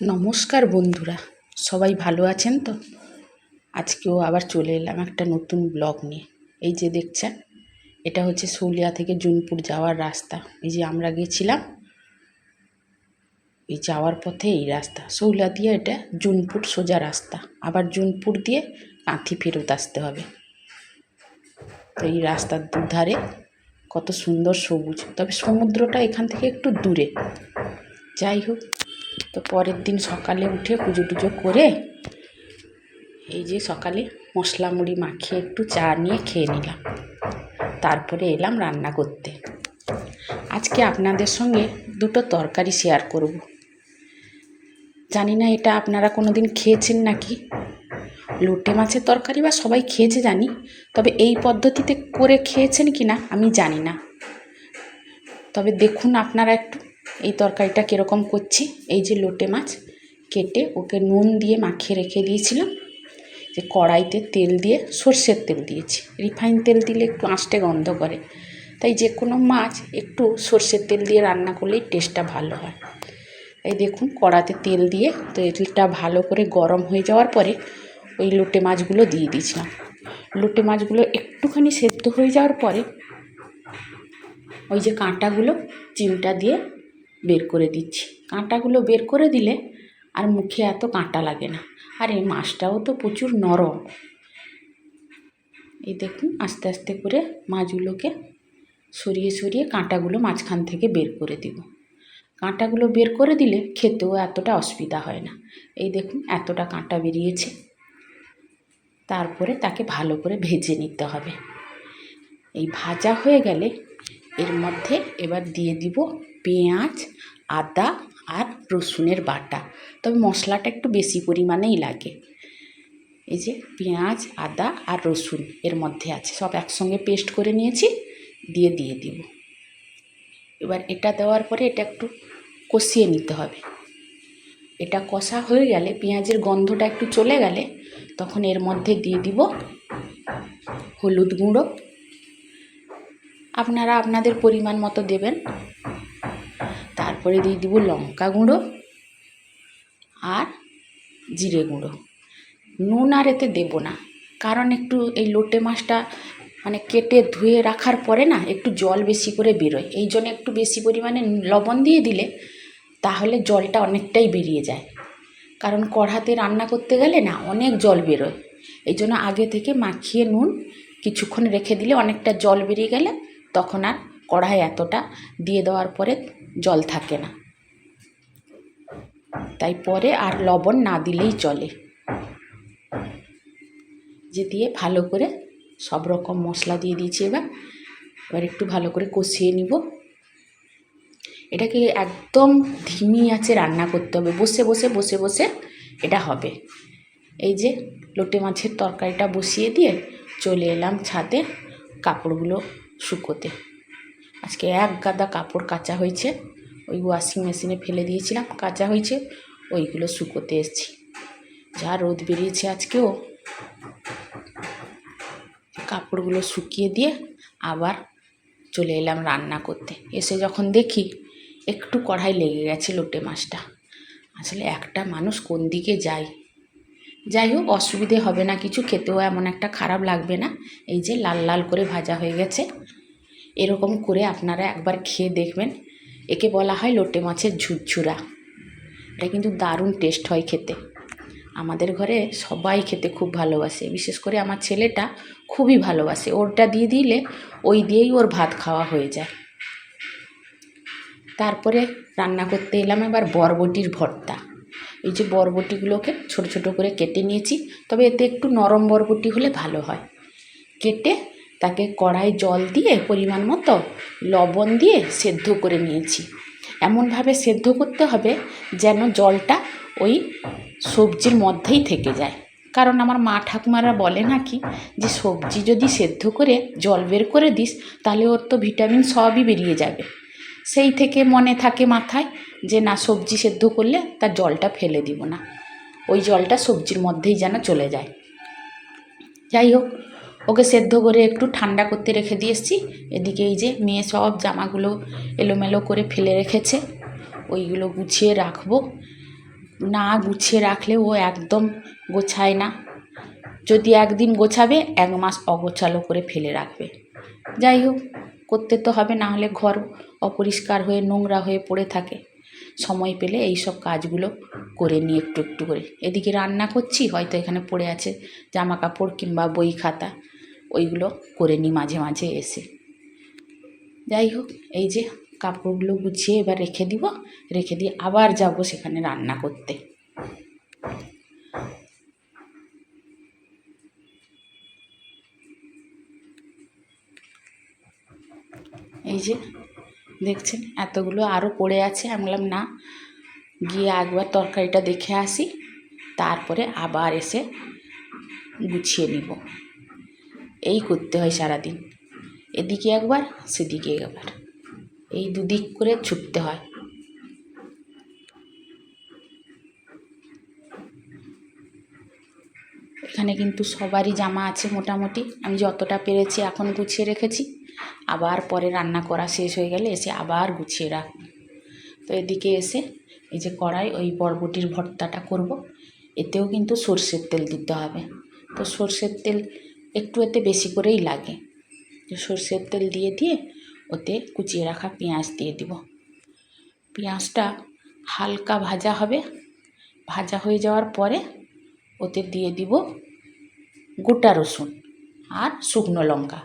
নমস্কার বন্ধুরা, সবাই ভালো আছেন তো? আজকেও আবার চলে এলাম একটা নতুন ব্লগ নিয়ে। এই যে দেখছেন, এটা হচ্ছে সৌলিয়া থেকে জুনপুর যাওয়ার রাস্তা। এই যে আমরা গেছিলাম, এই যাওয়ার পথে এই রাস্তা। সৌলিয়া দিয়ে এটা জুনপুর সোজা রাস্তা। আবার জুনপুর দিয়ে কাঁথি ফেরত আসতে হবে। তো এই রাস্তার দুধারে কত সুন্দর সবুজ। তবে সমুদ্রটা এখান থেকে একটু দূরে। যাই হোক তো পরের দিন সকালে উঠে পুজো টুজো করে এই যে সকালে মশলা মুড়ি মাখিয়ে একটু চা নিয়ে খেয়ে নিলাম। তারপরে এলাম রান্না করতে। আজকে আপনাদের সঙ্গে দুটো তরকারি শেয়ার করব। জানি না এটা আপনারা কোনো দিন খেয়েছেন নাকি? লোটে মাছের তরকারি বা সবাই খেয়েছে জানি, তবে এই পদ্ধতিতে করে খেয়েছেন কি না আমি জানি না। তবে দেখুন আপনারা একটু। এই তরকারিটা কীরকম করছি? এই যে লোটে মাছ কেটে ওকে নুন দিয়ে মাখিয়ে রেখে দিয়েছিলাম। যে কড়াইতে তেল দিয়ে সর্ষের তেল দিয়েছি। রিফাইন তেল দিলে একটু আঁশটে গন্ধ করে। তাই যে কোনো মাছ একটু সর্ষের তেল দিয়ে রান্না করলেই টেস্টটা ভালো হয়। এই দেখুন, কড়াতে তেল দিয়ে তেলটা ভালো করে গরম হয়ে যাওয়ার পরে ওই লোটে মাছগুলো দিয়ে দিয়েছিলাম। লোটে মাছগুলো একটুখানি সেদ্ধ হয়ে যাওয়ার পরে ওই যে কাঁটাগুলো, চিমটা দিয়ে বের করে দিচ্ছি। কাঁটাগুলো বের করে দিলে আর মুখে এত কাঁটা লাগে না। আর এই মাছটাও তো প্রচুর নরম। এই দেখুন, আস্তে আস্তে করে মাছগুলোকে সরিয়ে সরিয়ে কাঁটাগুলো মাঝখান থেকে বের করে দিব। কাঁটাগুলো বের করে দিলে খেতেও এতটা অসুবিধা হয় না। এই দেখুন, এতটা কাঁটা বেরিয়েছে। তারপরে তাকে ভালো করে ভেজে নিতে হবে। এই ভাজা হয়ে গেলে এর মধ্যে এবার দিয়ে দিব পেঁয়াজ, আদা আর রসুনের বাটা। তবে মশলাটা একটু বেশি পরিমাণেই লাগে। এই যে পেঁয়াজ, আদা আর রসুন এর মধ্যে আছে। সব একসঙ্গে পেস্ট করে নিয়েছি, দিয়ে দিয়ে দিব। এবার এটা দেওয়ার পরে এটা একটু কষিয়ে নিতে হবে। এটা কষা হয়ে গেলে, পেঁয়াজের গন্ধটা একটু চলে গেলে, তখন এর মধ্যে দিয়ে দিব হলুদ গুঁড়ো আপনারা আপনাদের পরিমাণ মতো দেবেন। তারপরে দিয়ে দিব লঙ্কা গুঁড়ো আর জিরে গুঁড়ো। নুন আর এতে দেবো না, কারণ একটু এই লোটে মাছটা মানে কেটে ধুয়ে রাখার পরে না একটু জল বেশি করে বেরোয়। এই জন্য একটু বেশি পরিমাণে লবণ দিয়ে দিলে তাহলে জলটা অনেকটাই বেরিয়ে যায়। কারণ কড়াতে রান্না করতে গেলে না অনেক জল বেরোয়। এই জন্য আগে থেকে মাখিয়ে নুন কিছুক্ষণ রেখে দিলে অনেকটা জল বেরিয়ে গেলে তখন আর কড়াই এতটা দিয়ে দেওয়ার পরে জল থাকে না। তাই পরে আর লবণ না দিলেই চলে। যে দিয়ে ভালো করে সব রকম মশলা দিয়ে দিয়েছি এবার। এবার একটু ভালো করে কষিয়ে নিব। এটাকে একদম ধিমি আছে রান্না করতে হবে। বসে বসে বসে বসে এটা হবে। এই যে লোটে মাছের তরকারিটা বসিয়ে দিয়ে চলে এলাম ছাদে। কাপড়গুলো শুকোতে। আজকে এক গাদা কাপড় কাচা হয়েছে, ওই ওয়াশিং মেশিনে ফেলে দিয়েছিলাম, কাচা হয়েছে, ওইগুলো শুকোতে এসেছি। যা রোদ বেরিয়েছে আজকেও। কাপড়গুলো শুকিয়ে দিয়ে আবার চলে এলাম রান্না করতে। এসে যখন দেখি একটু কড়াই লেগে গেছে লোটে মাছটা। আসলে একটা মানুষ কোন দিকে যায়? যাই হোক অসুবিধে হবে না, কিছু খেতেও এমন একটা খারাপ লাগবে না। এই যে লাল লাল করে ভাজা হয়ে গেছে। এরকম করে আপনারা একবার খেয়ে দেখবেন। একে বলা হয় লোটে মাছের ঝুরঝুরা। এটা কিন্তু দারুণ টেস্ট হয় খেতে। আমাদের ঘরে সবাই খেতে খুব ভালোবাসে। বিশেষ করে আমার ছেলেটা খুবই ভালোবাসে। ওরটা দিয়ে দিলে ওই দিয়েই ওর ভাত খাওয়া হয়ে যায়। তারপরে রান্না করতে এলাম এবার বরবটির ভর্তা। এই যে বরবটিগুলোকে ছোট ছোট করে কেটে নিয়েছি, তবে এতে একটু নরম বরবটি হলে ভালো হয়। কেটে তাকে কড়াই জল দিয়ে পরিমাণ মতো লবণ দিয়ে সেদ্ধ করে নিয়েছি। এমনভাবে সেদ্ধ করতে হবে যেন জলটা ওই সবজির মধ্যেই থেকে যায়। কারণ আমার মা ঠাকুমারা বলে নাকি যে, সবজি যদি সেদ্ধ করে জল বের করে দিস, তাহলে ওর তো ভিটামিন সবই বেরিয়ে যাবে। সেই থেকে মনে থাকে মাথায় যে না, সবজি সেদ্ধ করলে তার জলটা ফেলে দিব না। ওই জলটা সবজির মধ্যেই যেন চলে যায়। যাই হোক, ওকে সেদ্ধ করে একটু ঠান্ডা করতে রেখে দিয়ে এসেছি। এদিকে এই যে মেয়ে সব জামাগুলো এলোমেলো করে ফেলে রেখেছে, ওইগুলো গুছিয়ে রাখব। না গুছিয়ে রাখলে ও একদম গোছায় না। যদি একদিন গোছাবে, এক মাস অগোছালো করে ফেলে রাখবে। যাই হোক, করতে তো হবে, না হলে ঘর অপরিষ্কার হয়ে, নোংরা হয়ে পড়ে থাকে। সময় পেলে এই সব কাজগুলো করে নিই একটু একটু করে। এদিকে রান্না করছি, হয়তো এখানে পড়ে আছে জামা কাপড় কিংবা বই খাতা। ওইগুলো করে নিই মাঝে মাঝে এসে। যাই হোক, এই যে কাপড়গুলো গুছিয়ে এবার রেখে দিব। রেখে দিয়ে আবার যাব সেখানে রান্না করতে। এই যে দেখছেন? এতগুলো আরও পড়ে আছে। আমি বললাম, না। গিয়ে একবার তরকারিটা দেখে আসি। তারপরে আবার এসে গুছিয়ে নিব। এই করতে হয় সারাদিন। এদিকে একবার, সেদিকে একবার। এই দুদিক করে ছুটতে হয়। এখানে কিন্তু সবারই জামা আছে মোটামুটি। আমি যতটা পেরেছি এখন গুছিয়ে রেখেছি। আবার পরে রান্না করা শেষ হয়ে গেলে এসে আবার গুছিয়ে রাখব তো এদিকে এসে এই যে কড়াই, ওই বরবটির ভর্তাটা করব। এতেও কিন্তু সর্ষের তেল দিতে হবে। তো সর্ষের তেল একটু এতে বেশি করেই লাগে। সর্ষের তেল দিয়ে দিয়ে ওতে কুচিয়ে রাখা পেঁয়াজ দিয়ে দিব। পেঁয়াজটা হালকা ভাজা হবে। ভাজা হয়ে যাওয়ার পরে ওতে দিয়ে দিব গোটা রসুন। আর শুকনো লঙ্কা।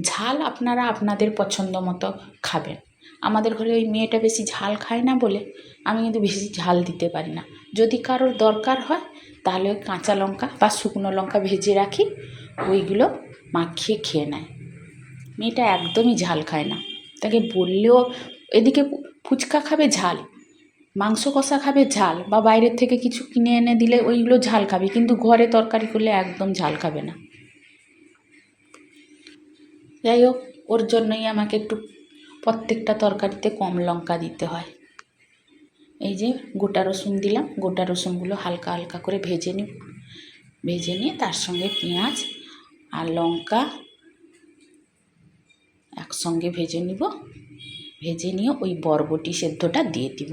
ঝাল আপনারা আপনাদের পছন্দ মতো খাবেন। আমাদের ঘরে ওই মেয়েটা বেশি ঝাল খায় না বলে আমি কিন্তু বেশি ঝাল দিতে পারি না। যদি কারোর দরকার হয়, তাহলে ওই কাঁচা লঙ্কা বা শুকনো লঙ্কা ভেজে রাখি, ওইগুলো মাখিয়ে খেয়ে নেয়। মেয়েটা একদমই ঝাল খায় না। তাকে বললেও এদিকে ফুচকা খাবে ঝাল, মাংস কষা খাবে ঝাল বা বাইরের থেকে কিছু কিনে এনে দিলে ওইগুলো ঝাল খাবে, কিন্তু ঘরে তরকারি করলে একদম ঝাল খাবে না। যাই হোক, ওর জন্যই আমাকে একটু প্রত্যেকটা তরকারিতে কম লঙ্কা দিতে হয়। এই যে গোটা রসুন দিলাম, গোটা রসুনগুলো হালকা হালকা করে ভেজে নিব। ভেজে নিয়ে তার সঙ্গে পেঁয়াজ আর লঙ্কা একসঙ্গে ভেজে নিব। ভেজে নিয়ে ওই বরবটি সেদ্ধটা দিয়ে দিব।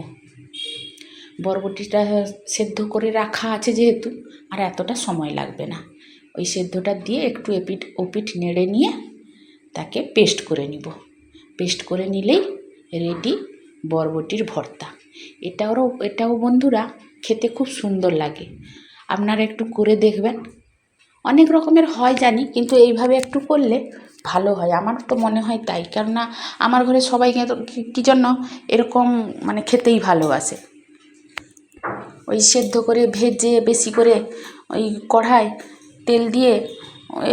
বরবটিটা সেদ্ধ করে রাখা আছে যেহেতু, আর এতটা সময় লাগবে না। ওই সেদ্ধটা দিয়ে একটু এপিট ওপিট নেড়ে নিয়ে তাকে পেস্ট করে নিব। পেস্ট করে নিলেই রেডি বরবটির ভর্তা। এটাও এটাও বন্ধুরা খেতে খুব সুন্দর লাগে। আপনারা একটু করে দেখবেন। অনেক রকমের হয় জানি, কিন্তু এইভাবে একটু করলে ভালো হয়। আমার তো মনে হয় তাই, কেননা আমার ঘরে সবাই কী জন্য এরকম মানে খেতেই ভালোবাসে। ওই সেদ্ধ করে ভেজে বেশি করে ওই কড়ায় তেল দিয়ে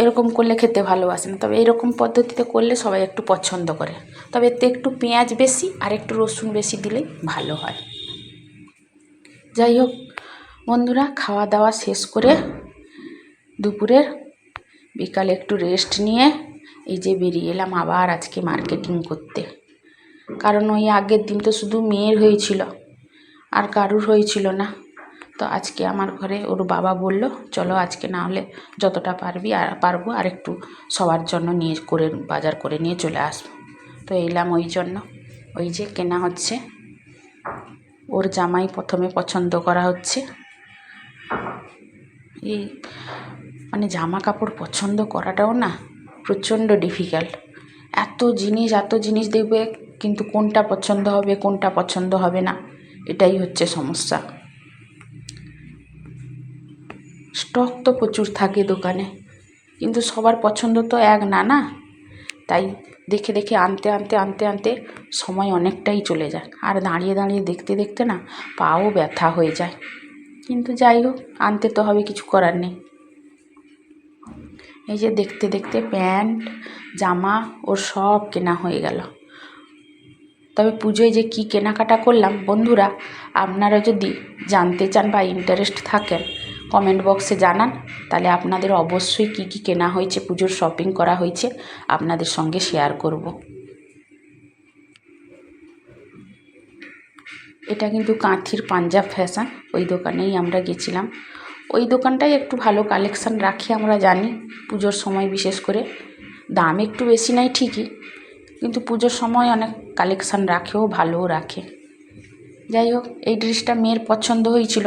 এরকম করলে খেতে ভালোবাসে না। তবে এরকম পদ্ধতিতে করলে সবাই একটু পছন্দ করে। তবে এতে একটু পেঁয়াজ বেশি আর একটু রসুন বেশি দিলেই ভালো হয়। যাই হোক, বন্ধুরা, খাওয়া দাওয়া শেষ করে দুপুরের বিকালে একটু রেস্ট নিয়ে এই যে বেরিয়ে এলাম আবার আজকে মার্কেটিং করতে। কারণ ওই আগের দিন তো শুধু মেয়ের হয়েছিল, আর কারুর হয়েছিল না। তো আজকে আমার ঘরে ওর বাবা বলল, চলো আজকে না হলে যতটা পারবি আর পারব আর একটু সবার জন্য নিয়ে করে, বাজার করে নিয়ে চলে আসব। তো এলাম ওই জন্য। ওই যে কেনা হচ্ছে। ওর জামাই প্রথমে পছন্দ করা হচ্ছে। এই মানে জামা কাপড় পছন্দ করাটাও না প্রচণ্ড ডিফিকাল্ট এত জিনিস এত জিনিস দেখবে কিন্তু কোনটা পছন্দ হবে, কোনটা পছন্দ হবে না, এটাই হচ্ছে সমস্যা। স্টক তো প্রচুর থাকে দোকানে। কিন্তু সবার পছন্দ তো এক না না? তাই দেখে দেখে আনতে আনতে আনতে আনতে সময় অনেকটাই চলে যায়। আর দাঁড়িয়ে দাঁড়িয়ে দেখতে দেখতে না পাও ব্যথা হয়ে যায়। কিন্তু যাই হোক, আনতে তো হবে, কিছু করার নেই। এই যে দেখতে দেখতে প্যান্ট, জামা, ওর সব কেনা হয়ে গেল। তবে পুজোয় যে কী কেনাকাটা করলাম, বন্ধুরা, আপনারা যদি জানতে চান বা ইন্টারেস্ট থাকেন কমেন্ট বক্সে জানান। তাহলে আপনাদের অবশ্যই কী কী কেনা হয়েছে, পুজোর শপিং করা হয়েছে, আপনাদের সঙ্গে শেয়ার করব। এটা কিন্তু কাঁথির পাঞ্জাব ফ্যাশন ওই দোকানেই আমরা গেছিলাম। ওই দোকানটাই একটু ভালো কালেকশান রাখি আমরা জানি, পুজোর সময় বিশেষ করে। দাম একটু বেশি নেয় ঠিকই, কিন্তু পুজোর সময় অনেক কালেকশান রাখেও ভালোও রাখে। যাই হোক, এই ড্রেসটা মেয়ের পছন্দ হয়েছিল।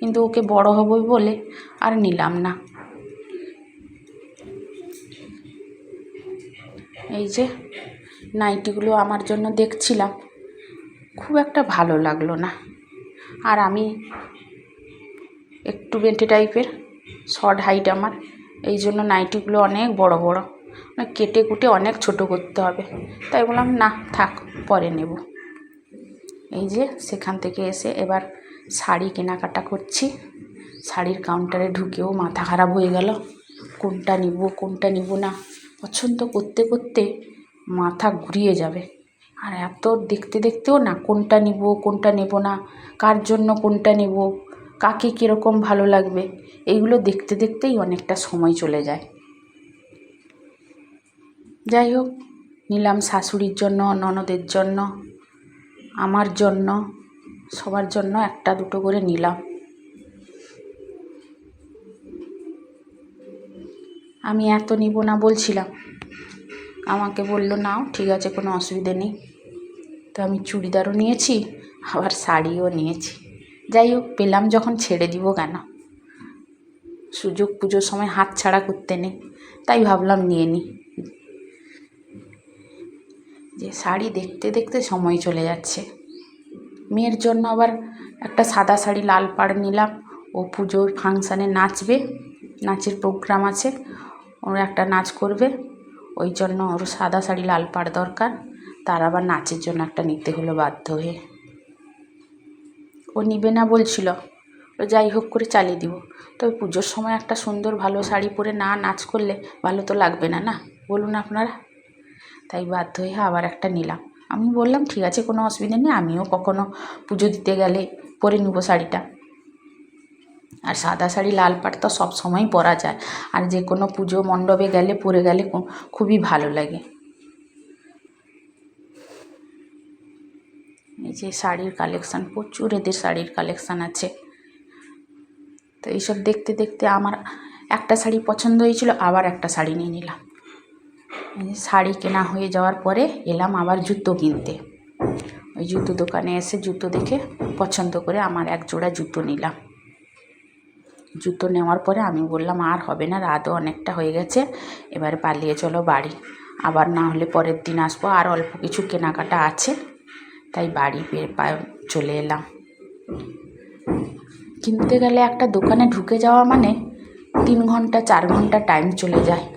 কিন্তু ওকে বড় হবে বলে আর নিলাম না। এই যে নাইটিগুলো আমার জন্য দেখছিলাম, খুব একটা ভালো লাগল না। আর আমি একটু বেঁটে টাইপের, শর্ট হাইট আমার, এই জন্য নাইটিগুলো অনেক বড় বড় মানে কেটে কুটে অনেক ছোট করতে হবে। তাই বললাম, না, থাক, পরে নেব। এই যে সেখান থেকে এসে এবার শাড়ি কেনাকাটা করছি। শাড়ির কাউন্টারে ঢুকেও মাথা খারাপ হয়ে গেল। কোনটা নিব কোনটা নিব না? পছন্দ করতে করতে মাথা ঘুরিয়ে যাবে। আর এত দেখতে দেখতেও না, কোনটা নিব, কোনটা নেব না, কার জন্য কোনটা নেব, কাকে কীরকম ভালো লাগবে, এইগুলো দেখতে দেখতেই অনেকটা সময় চলে যায়। যাই হোক, নিলাম শাশুড়ির জন্য, ননদের জন্য, আমার জন্য সবার জন্য একটা দুটো করে নিলাম। আমি এত নিব না বলছিলাম। আমাকে বলল, নাও, ঠিক আছে, কোনো অসুবিধে নেই। তো আমি চুড়িদারও নিয়েছি, আবার শাড়িও নিয়েছি। যাই হোক, পেলাম যখন ছেড়ে দিব কেন? সুযোগ পুজোর সময় হাত ছাড়া করতে নেই, তাই ভাবলাম নিয়ে নিই যে শাড়ি দেখতে দেখতে সময় চলে যাচ্ছে। মেয়ের জন্য আবার একটা সাদা শাড়ি, লাল পাড় নিলাম। ও পুজোর ফাংশানে নাচবে, নাচের প্রোগ্রাম আছে ওর একটা নাচ করবে। ওই জন্য ওর সাদা শাড়ি, লাল পাড় দরকার। তার আবার নাচের জন্য একটা নিতে হলো বাধ্য হয়ে। ও নিবে না বলছিল। ও যাই হোক করে চালিয়ে দিব। তবে পুজোর সময় একটা সুন্দর ভালো শাড়ি পরে না নাচ করলে ভালো তো লাগবে না না? বলুন আপনারা। তাই বাধ্য হয়ে আবার একটা নিলাম। আমি বললাম, ঠিক আছে, কোনো অসুবিধা নেই, আমিও কখনো পুজো দিতে গেলে পরে নেব শাড়িটা। আর সাদা শাড়ি, লাল পাড় তো সব সময়ই পরা যায়। আর যে কোনো পুজো মণ্ডপে গেলে, পরে গেলে খুবই ভালো লাগে। এই যে শাড়ির কালেকশান, প্রচুর এদের শাড়ির কালেকশান আছে। তো এইসব দেখতে দেখতে আমার একটা শাড়ি পছন্দ হয়েছিল, আবার একটা শাড়ি নিয়ে নিলাম। শাড়ি কেনা হয়ে যাওয়ার পরে এলাম আবার জুতো কিনতে। ওই জুতো দোকানে এসে জুতো দেখে পছন্দ করে আমার এক জোড়া জুতো নিলাম। জুতো নেওয়ার পরে আমি বললাম, আর হবে না, রাতও অনেকটা হয়ে গেছে, এবারে পালিয়ে চলো বাড়ি। আবার না হলে পরের দিন আসব, আর অল্প কিছু কেনাকাটা আছে। তাই বাড়ি চলে এলাম। কিনতে গেলে একটা দোকানে ঢুকে যাওয়া মানে তিন ঘণ্টা, চার ঘণ্টা টাইম চলে যায়।